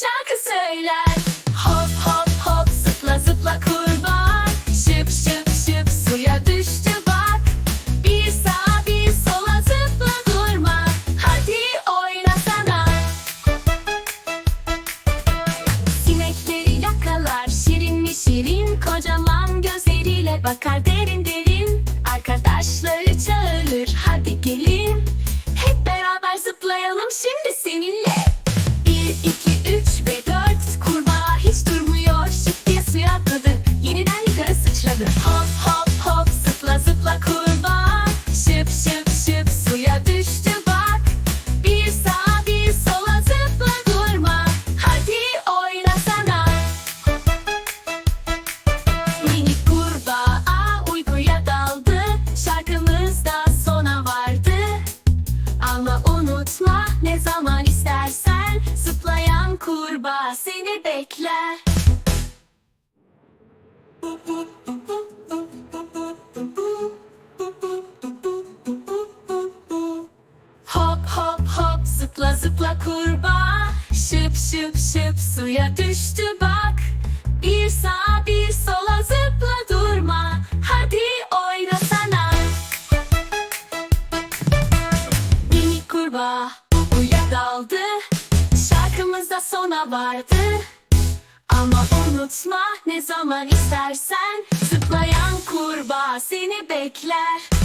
şarkı söyler. Hop hop hop zıpla zıpla kurbağa. Şıp şıp şıp suya düştü bak Bir sağa bir sola zıpla durma. Hadi oynasana. Sinekleri yakalar şirin mi şirin Kocaman gözleriyle bakar derin derin. Arkadaşları çağırır hadi gelin. Hep beraber zıplayalım şimdi seninle Yeniden yukarı sıçradı. Hop hop hop zıpla zıpla kurbağa. Şıp şıp şıp suya düştü bak. Bir sağa bir sola zıpla durma. Hadi oynasana Minik kurbağa uykuya daldı. Şarkımız da sona vardı. Ama unutma ne zaman istersen Zıplayan kurbağa seni bekler zıpla zıpla kurbağa. Şıp şıp şıp suya düştü bak. Bir sağa bir sola zıpla durma. Hadi oynasana. Minik kurbağa uyuya daldı. Şarkımız da sona vardı. Ama unutma ne zaman istersen. Zıplayan kurbağa seni bekler